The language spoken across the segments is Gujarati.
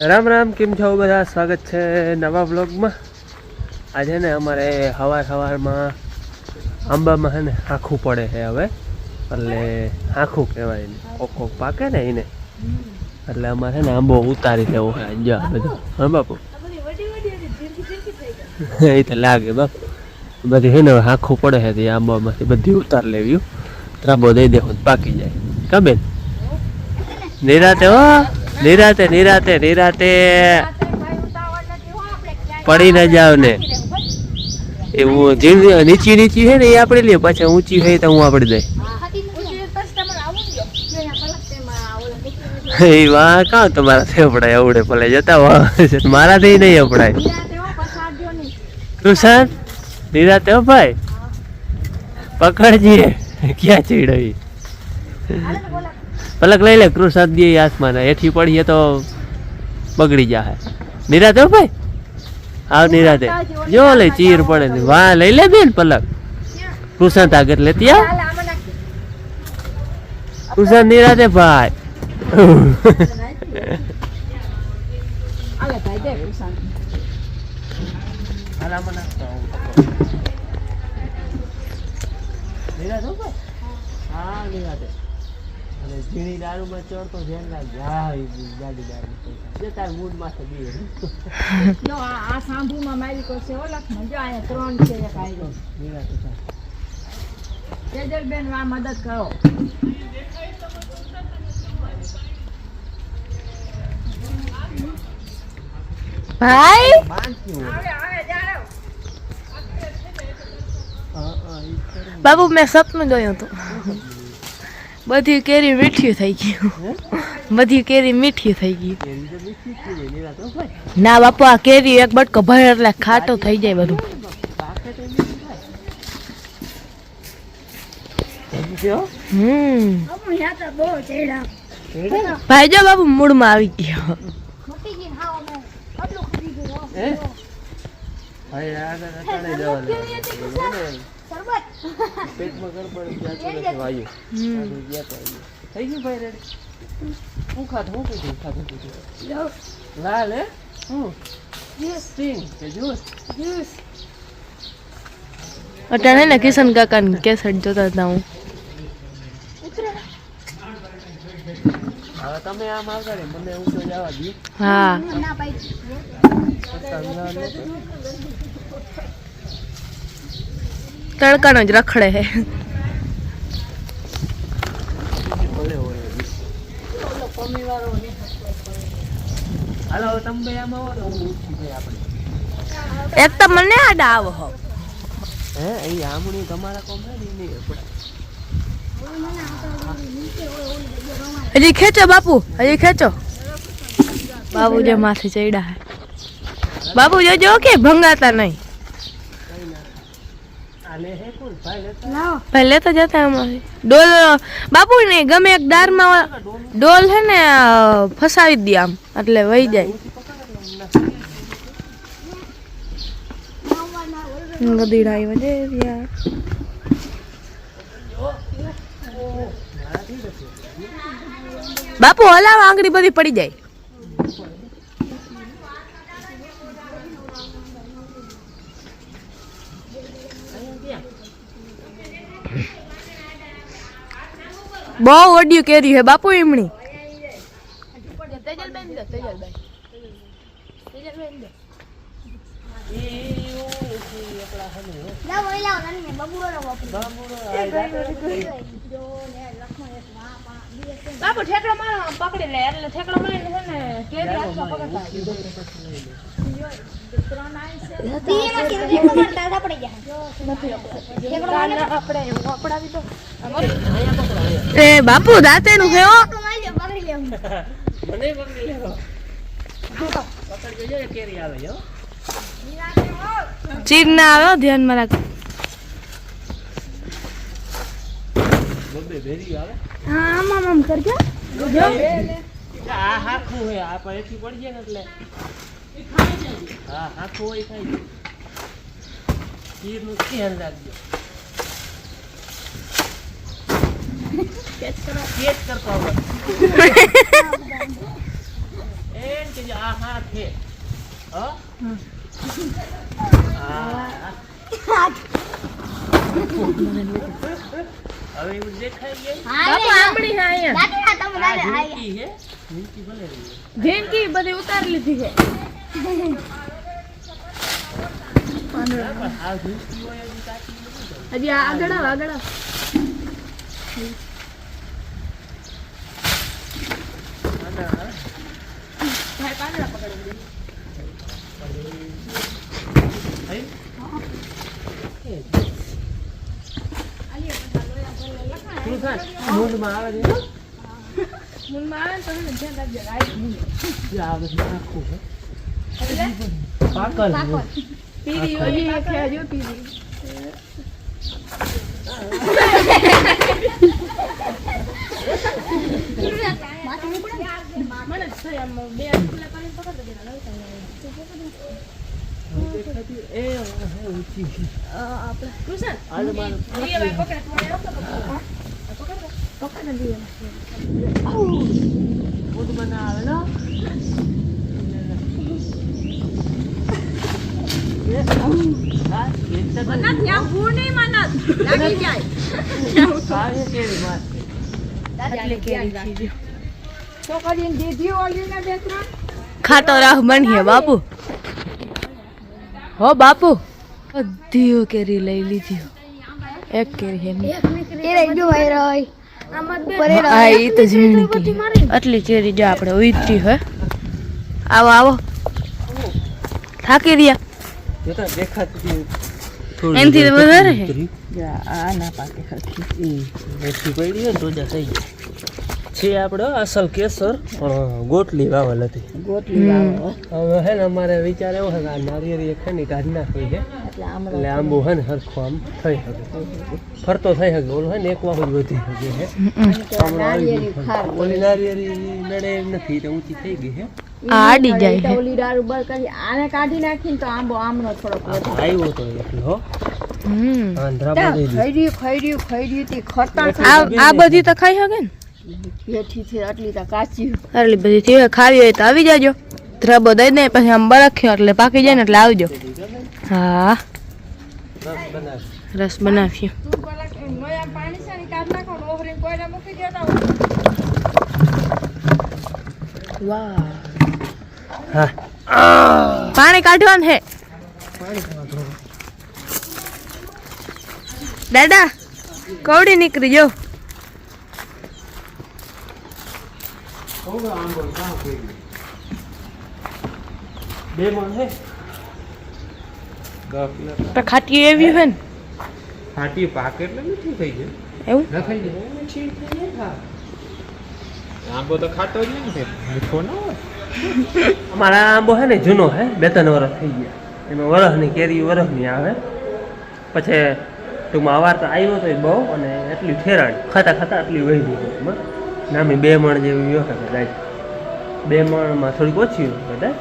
રામ રામ, કેમ છો બધા? સ્વાગત છે નવા વ્લોગમાં. આજે ને અમારે સવાર સવારમાં આંબામાં છે ને આખું પડે છે હવે. એટલે આખું કહેવાય એને. ઓખો પાકે ને એને. એટલે અમારે ને આંબો ઉતારી દેવો છે આજે બધો. હા બાપુ? એ તો લાગે બાપ. બધી છે ને આખું પડે છે આંબામાંથી બધી ઉતાર લેવી ત્રાંબો દઈ દેવો પાકી જાય. કા નિરાતે હો. નિરાતે નિરાતે નિરાતે. પડી ન જાવ ને. એવું નીચી નીચી છે ને એ આપણે લઈએ પાછા ઊંચી હોય તો હું આપણે દઈ. એ વાહ, કાં તમારા થી અપડાય આવડે ભલે જતા વાહ. મારાથી નહીં અપડાય કૃષણ નિરાતે હો ભાઈ. પકડજીએ ક્યાં ચીડવી? પલક લઈ લે કૃષણ દે આસમાન. હેઠી પડીએ તો બગડી જાય નિરાતે હો ભાઈ? આવ નિરાતે. જો લે, ચીર પડે ને. વાહ, લઈ લે બેન પલક. કૃષણ તાગર લેતી આવ. કૃષણ નિરાતે ભાઈ. નિરાતે હો ભાઈ? હા, નિરાતે. અને ઝીણી દારૂમાં ચડતો હા એ જાડી દારૂ જે તાર મૂડ માથે બી. જો આ આ સાંભળુમાં મારી પાસે ઓળખમાં જો અહીંયા ત્રણ છે એક આયરો. નિરાતે તેજલ બેન આ મદદ કરો. ભાઈ. બાબુ મેં સપનું જોયું હતું. બધી કેરી મીઠી થઈ ગયું હે? બધી કેરી મીઠી થઈ ગઈ કેરી તો મીઠી જ છે, નિરાતે હો ભાઈ. ના બાપુ આ કેરી એક બટકો ભરે એટલે ખાટું થઈ જાય બધું પાકે તો મીઠી થાય. સમજ્યો? હમ કેળા? ભાઈ જો બાબુ મૂળમાં આવી ગયો હે? ભાઈ, આગળ દેવાનું. પેટમાં ગડબડ જાતું નથી વાયુ. હમ. ગયા તો થઈ ગયું ભાઈ રેડી? હું ખાધું હું પીધું ખાધું પીધું લાલ હે? હું સ્ટિંગ કે જ્યુસ? અટાણે ને કિશન કાકા ને કેસેટ જોતા હતા હું. હવે તમે આમ આવતા રે મને ઊંચો જવા દે હા. તડકાનો જ રખડે હે. એક તો મને આડા આવો હો. હે અહીં આમણી તમારા કોમ ને હજી ખેંચો બાપુ હજી ખેંચો. બાબુ જે માથે ચડ્યા બાપુ જોજો કે ભંગાતા નહીં આલે હે કોણ ભાઈ લેતા પહેલે તો જતા અમારી. ડોલ બાપુ ને ગમે એક દારમાં ડોલ છે ને ફસાવી દે આમ એટલે વહી જાય. ગધીડા આવ્યા છે યાર બાપુ હલાવ આંગળી બધી પડી જાય. બહુ ઓડિયો કેરી હે બાપુ એમણી. બાપુ ઠેકડો મારો પકડી લે એટલે ઠેકડો મારીને છે ને કેરી હાથમાં પકડતા એ બાપુ દાંતે નું હો મને પકડી લેવો પકડજો જો એ કેરી આવે જો. ચીર ના આવ્યો ધ્યાનમાં રાખ. બબે ભેરી આવે. આમ આમ કરજો. આ હાખું હોય આ પાસેથી પડી જાય ને એટલે. હા હાખું હોય ખાઈ જાય ખીરનું ધ્યાન રાખજો. કેચ કરતો આવડે એમ કે આ હા. છે હો? આ. હવે એવું દેખાય ગયું? બાપુ આંબળી છે અહીંયા. આ ઝીણકી છે? ઝીણકી ભલે રહી. જિંદગી બધી ઉતારી લીધી છે. પણ આ ઝીણકી હોય એવી કાચી નથી કરવી. હજી આ આગળ આવ આગળ આવ. આના હા. ભાઈ પાંદડા પકડી થઈ? થાય? મૂંઢમાં આવે છે. મૂળમાં આવે તો ધ્યાન રાખજો રાઈટ આખું પાકલ પીરી ઓલી આખે પીરી. આપણે. કૃષ્ણ પકડ તું આવતો પકડ પકડ ને દિયા મૂંઢમાં ના આવે ને એ, હા, એક તો ના ત્યાં ભૂ નહીં માનત લાગી જાય કાલે કેવી વાત છે. આટલી કેરી છે છોકરીને દીધી ઓલીને બે ત્રણ ખાતો રાહ હે બાપુ. હો બાપુ. બધી કેરી લઈ લીધી. એક કેરી હા એ તો ઝીણી કેરી આટલી કેરી જો આપણે ઉતરી હોય. આવો આવો. થાકી રહ્યા. જોતા દેખાતી હતી. એનથી વધારે? છે. આ ના પાકે તો જ થઈ આપણે અસલ કેસર. ગોટલી વાવલ હતી. ગોટલી વાવો. હવે હે ને અમારે વિચાર એવો છે કે આ એક છે ને કાઢી નાખવી છે. એટલે આમ એટલે ને સરખો આમ થઈ શકે. ફરતો થઈ શકે. ઓલું છે ને એક વાહુ વધી શકે ફરતું. ઓલી નારિયેરી નડે નથી તો ઊંચી થઈ ગઈ છે આ આડી જાય છે ઓલી દારૂ બર કરી આને કાઢી નાખીને તો આંબો આમનો થોડોક આવ્યો તો એટલે હો. બધી ખૈર્યું ખૈર્યું ખૈર્યું તી ખરતા આ આ બધી તો ખાઈ શકે ને? બેઠી આટલી તો કાચી. આટલી બધી ખાવી હોય તો આવી જાજો. ધ્રબો દઈ દે પછી આમ બરખ્યો એટલે પાકી જાય ને એટલે આવજો. હા. રસ બનાવ્યો. પાણી કાઢવાનું હે. દાદા કવડી નીકળી જો. બે મણ છે તો ખાટી એવી હોય ને? ખાટી પાકે એટલે મીઠી થઈ જાય. એવું? ન થઈ જાય. આંબો તો ખાટો જ નહીં મીઠો ન હોય. અમારા આંબો છે ને જૂનો હે બે ત્રણ વર્ષ થઈ ગયા. એમાં વરસની કેરી વરસની આવે. પછી ટૂંકમાં અવાર તો આવ્યો તો બહુ અને એટલી ઠેરાણ. ખાતા ખાતા એટલી વહી ગઈ. ટૂંકમાં નામી બે મણ જેવી વખત કદાચ બે મણમાં થોડીક ઓછી હોય કદાચ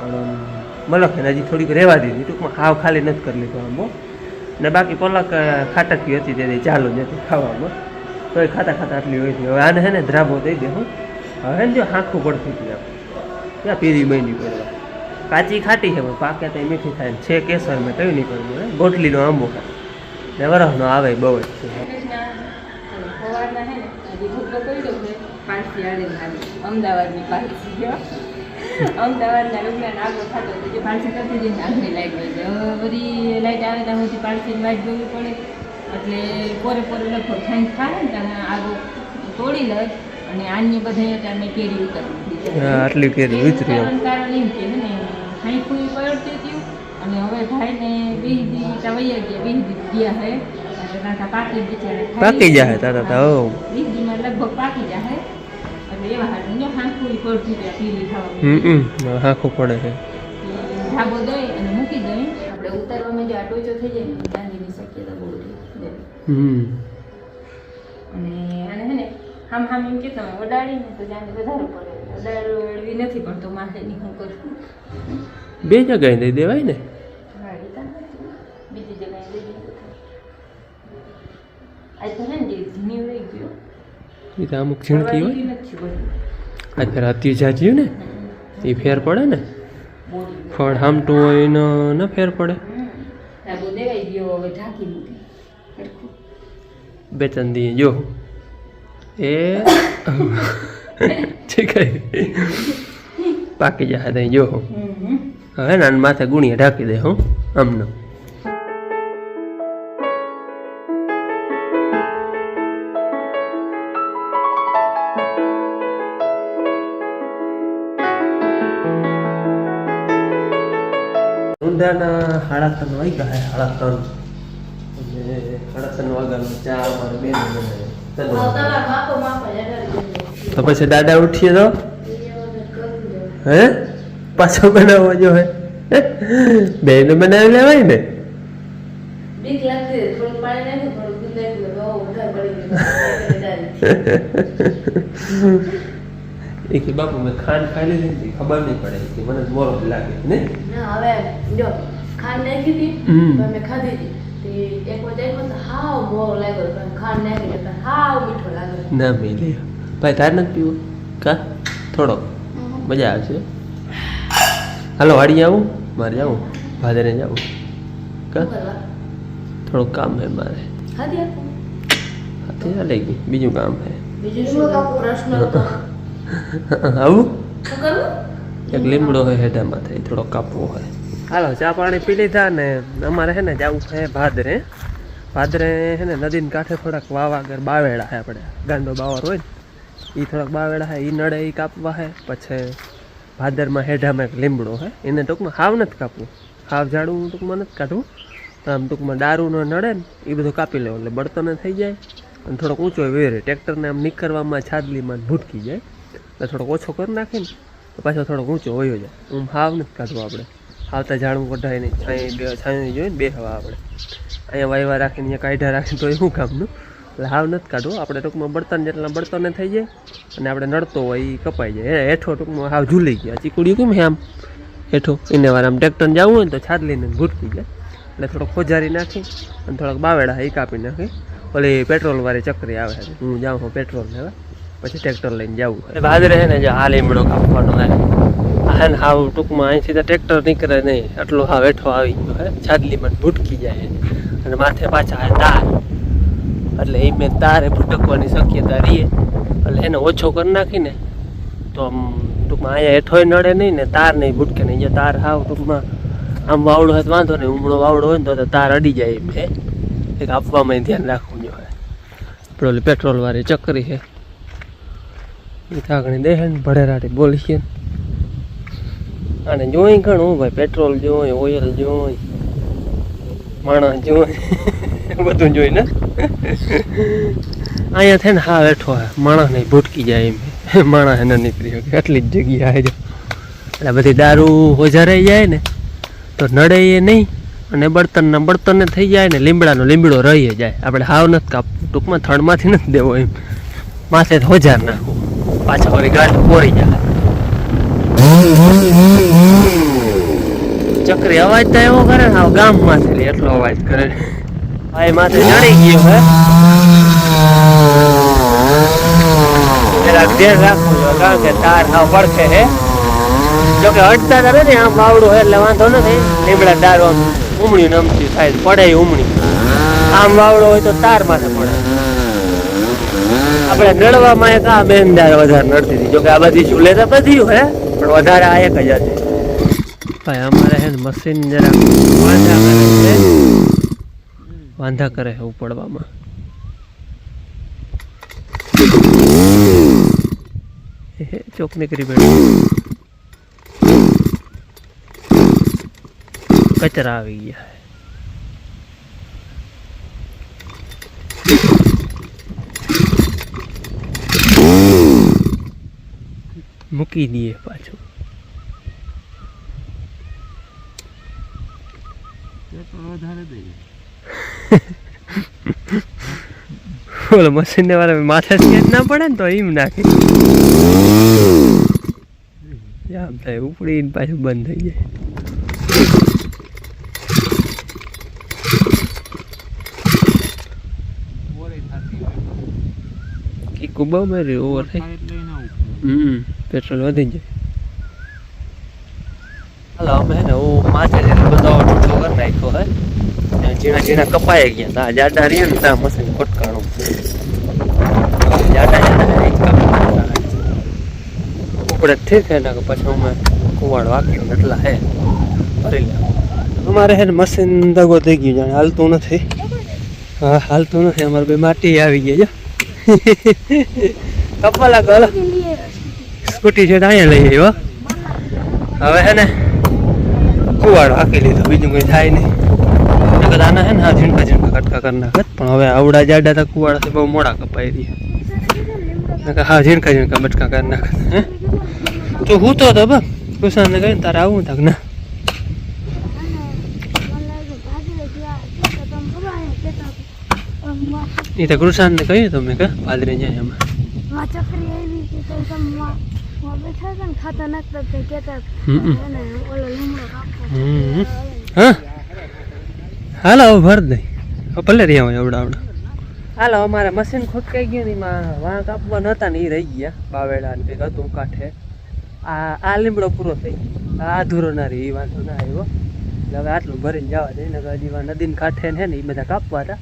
પણ મલક હજી થોડીક રહેવા દીધી. ટૂંકમાં હાવ ખાલી નથી કરી લીધો આંબો ને બાકી પલક અ, ખાટકી હતી તેથી ચાલુ જ હતી ખાવામાં. તો એ ખાતા ખાતા આટલી હોય છે. હવે આને હે ને ધ્રાબો દઈ દે હું. હવે હે ને જો હાંખું પડતી હતી આમ ક્યાં પીરી બની પડવા કાચી ખાટી છે પણ પાકે તો મીઠી થાય. ને છે કેસર મેં કયું નહીં કરવું હે ગોટલીનો આંબો ખાય. ને વરસનો આવે બહુ જ છે. અમદાવાદની પાલસી ગયો અમદાવાદના રૂપિયા આગળ થતો હતો જે પાલસી કરતી હતી આગળ લાઈટ વહી હવે બધી લાઈટ આવે ત્યાં સુધી પાલસીની વાટ જોવી પડે. એટલે પોરે પોરે લગભગ સાંજ થાય ને ત્યાં આગળ તોડી લે અને આની બધે ત્યાં મેં કેરી ઉતારી દીધી હા, આટલી કેરી ઉતરી કારણ એમ કે ને ખાઈ હાઈકું પડતી હતી અને હવે ભાઈને ને દી વૈયા ગયા બીજી ગયા હે. પાકી જાય તાતા તા પડતી ત્યાં પીલી ખાવા હમ. હમ હાંખું પડે છે. ધાબો દઈ અને મૂકી દઈ આપણે ઉતારવામાં જો આ ઓછો થઈ જાય ને દાંડીની શક્યતા બહુ હમ. અને આને હે ને હામ હામ એમ કે તમે વડાડીને તો દાંડી વધારે પડે. વડાડવી નથી પણ તો માથેની હું કરું. બે જગ્યાએ દઈ દેવાય ને? બીજી જગ્યાએ તો થાય. આજ તો હે ને રહી ગયો. એ તો અમુક ઝીણકી હોય. આજ ફેર હાથી જાજ્યું ને, એ ફેર પડે ને? ફળ હામટું હોય ને, ન ફેર પડે. બે ત્રણ દી, જો. એ પાકી જાય જો. હવે ને આને માથે ગુણીએ ઢાંકી દે, હું, આમનો. ઊંડાના સાડા ત્રણ વાગ્યા હે સાડા ત્રણ અને સાડા ત્રણ વાગ્યાનો ચા અમારે બેન બનાવે. તો પછી દાદા ઉઠીએ તો? હે? પાછો બનાવવો જો હે. બેન બનાવી લેવાય ને? બીક લાગતી થોડું પાણી નાખ્યું થોડું દૂધ નાખ્યું બહુ વધારે પડી ગયું. એ કે બાપુ મેં ખાંડ ખાઈ લીધી ખબર નહીં પડે કે મને મોરો લાગે ને? હવે જો ખાંડ નાખી હતી. મેં ખાધી હતી. એક વખત એક વખત હાવ મોરો લાગ્યો પણ ખાંડ નાખી એટલે હાવ મીઠો લાગ્યો ના મેં લે ભાઈ તાર નથી પીવો? કા? થોડો. મજા આવશે હાલો વાડી આવું મારે જાવું ભાદરે જાવું કા? શું કામ હે મારે. ચાલે ગઈ બીજું કામ હે. બીજું શું પ્રશ્ન હતો. આવું? એક લીમડો હોય હેઠામાં થઈ થોડો કાપવો હોય. હાલો ચા પાણી પી લીધા ને અમારે હે ને જવું છે ભાદરે. ભાદરે હે ને નદીને કાંઠે થોડાક વાવા આગળ બાવેડા હે આપણે. ગાંડો બાવર હોય ને એ થોડાક બાવેડા હે એ નડે એ કાપવા હે પછી ભાદરમાં હેઢામાં એક લીમડો હે એને ટૂંકમાં હાવ નથી કાપવું. હાવ ઝાડું ટૂંકમાં નથી કાઢવું. આમ ટૂંકમાં દારૂનો નડે ને એ બધું કાપી લેવું એટલે બળતને થઈ જાય અને થોડોક ઊંચો વેરે. ટ્રેક્ટરને આમ નીકળવામાં છાદલીમાં ભૂટકી જાય. એટલે થોડોક ઓછો કરી નાખીને તો પાછો થોડોક ઊંચો હોયો જાય. હું હાવ નથી કાઢવો આપણે. આવતા ઝાડું કઢાય નહીં. છાંય બે છાંય જોઈને બે હવા આપણે. અહીંયા વાયવા રાખીને, અહીંયા કાઢ્યા રાખીને તો શું કામનું? એટલે હાવ નથી કાઢવું. આપણે ટૂંકમાં બળતણ જેટલા બળતણને થઈ જાય અને આપણે નડતો હોય એ કપાઈ જાય. હેઠો ટૂંકમાં હાવ ઝૂલી ગયા. ચીકુડી કેમ આમ? હેઠો. એને વાર આમ ટ્રેક્ટરને જવું હોય ને તો છાદલીને ભૂટકી જાય. એટલે થોડોક ખોજારી નાખી અને થોડાક બાવેડા એ કાપી નાખી. ઓલી પેટ્રોલવાળી ચકરી આવે. છે હું જાઉં છું પેટ્રોલ લેવા. પછી ટ્રેક્ટર લઈને જવું ભાદરે છે ને જે હાલ લીમડો કાપવાનો હે હા ને હાવ ટૂંકમાં અહીંથી તો ટ્રેક્ટર નીકળે નહીં. આટલો હા હેઠો આવી ગયો હે છાદલીમાં ભૂટકી જાય અને માથે પાછા તાર. એટલે એ મેં તારે ભૂટકવાની શક્યતા રહીએ એટલે એને ઓછો કરી નાખીને તો આમ ટૂંકમાં અહીંયા હેઠોય નડે નહીં ને તાર નહીં ભૂટકે નહીં. જે તાર હાવ ટૂંકમાં આમ વાવડો હોય તો વાંધો નહીં. ઉમળો વાવડો હોય ને તો તાર અડી જાય એમ હે એક આપવામાં ધ્યાન રાખવું જોઈએ. પેટ્રોલ વાળી ચકરી છે. એ થાકણી દે ને ભડેરાટી બોલી છે અને જોઈ ઘણું ભાઈ પેટ્રોલ જોઈ, ઓઇલ જોઈ, માણસ જોઈ, બધું જોઈ ને. અહીંયા થઈને હા બેઠો હે માણસ નહીં ભૂટકી જાય એમ. માણસ એને નીકળી શકે, એટલી જ જગ્યા જો એટલે બધી દારૂ હોજારાઈ જાય ને, તો નડે એ નહીં, અને બળતણના બળતણને થઈ જાય ને, લીમડાનો લીમડો રહી જાય. આપણે હાવ નથી કાપવું ટૂંકમાં થડમાંથી નથી દેવો એમ. માથે હોજાર નાખવું. પાછા વળી ગાંઠ પોરી જાય. ચક્રી અવાજ તો એવો કરે ને હાવ ગામમાંથી એટલો અવાજ કરે. ભાઈ માથે ચડી ગયો, હે? પેલા ધ્યાન રાખવું જોઈએ, કારણ કે તાર હાવ પડખે, હે? જો કે અડતા તારે ને આમ બાવડું એટલે વાંધો નથી. લીમડા આમ ઉમણી નમતી થાય, પડે ય ઉમણી. આમ વાવડો હોય તો તાર માથે પડે. આપણે નડવામાં એક આ બેન વધારે નડતી હતી. જોકે આ બધી ચૂલે તો બધી હે? પણ વધારે આ એક જ હતી. ભાઈ, અમારે હે મશીન જરા વાંધા કરે છે. વાંધા કરે છે ઉપડવામાં. ચોક નીકળી બેઠી. કચરા આવી ગયા. મૂકી દઈએ પાછું. ઓલો મશીન ને વાળા માથે સ્કેચ ના પડે ને તો એમ નાખે. આમ થાય ઉપડીને પાછું બંધ થઈ જાય. કીકુ બહુ મારી ઓવર થઈ હમ. પેટ્રોલ વધી જાય હાલો, અમે ને, હું માથે જઈને બધો ઢૂંઢો કરી નાખ્યો હે ઝીણા ઝીણા કપાઈ ગયા તા જાડા રહીએ ને, ત્યાં મશીન ફટકાણું જાડા જાડા ઉપડે ઠીક હે ને પછી અમે કુવાડ વાક્યો એટલા હે, ભરી લે અમારે હે ને મશીન દગો થઈ ગયું, જાણે હાલતું નથી. હા, હાલતું નથી. અમારે બે માટી આવી ગઈ છે કપા લાગો, હાલો. સ્કૂટી છે તો અહીંયા લઈ આવ્યો. હવે હે ને કુવાડ હાકી લીધો, બીજું કંઈ થાય નહીં. નકર આના હે ને હા, ઝીણકા ઝીણકા કટકા કરી નાખત પણ હવે આવડા જાડા તો કુવાડાથી બહુ મોડા કપાઈ રહ્યા. નકર હા, ઝીણકા ઝીણકા બટકા કરી નાખત હે? તું હું તો હતો બા કુસાને કહીને તારે આવું થાક ના. એ તો કૃષાનને કહ્યું તમે કે, પાદરે જાય એમાં. ખાતા કાપવો હા હાલો ભર દઈ ભલે રહ્યા હોય આવડા હાલો, અમારે મશીન ખોટકાઈ ગયું ને એમાં વાંક આપવા નહોતા ને એ રહી ગયા, બાવેડા કંઈક હતું કાંઠે. આ આ લીમડો પૂરો થઈ ગયો. આ રહી એ વાંધો ના આવ્યો. આટલું ભરીને જવા દે ને નદીને કાંઠે એ બધા કાપવા હતા.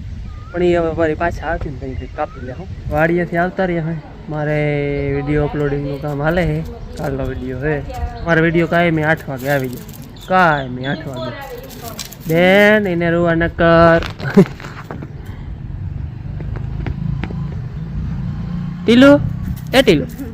પણ એ હવે ફરી પાછા આવીને કાપી લે વાડીએથી આવતા રહ્યા હોય. મારે વીડિયો અપલોડિંગનું કામ હાલે છે કાલનો વીડિયો હે. મારો વીડિયો કાયમી આઠ વાગે આવી જાય કાયમી આઠ વાગે. બેન, એને રોવા ન કર. ટીલું, એ ટીલું.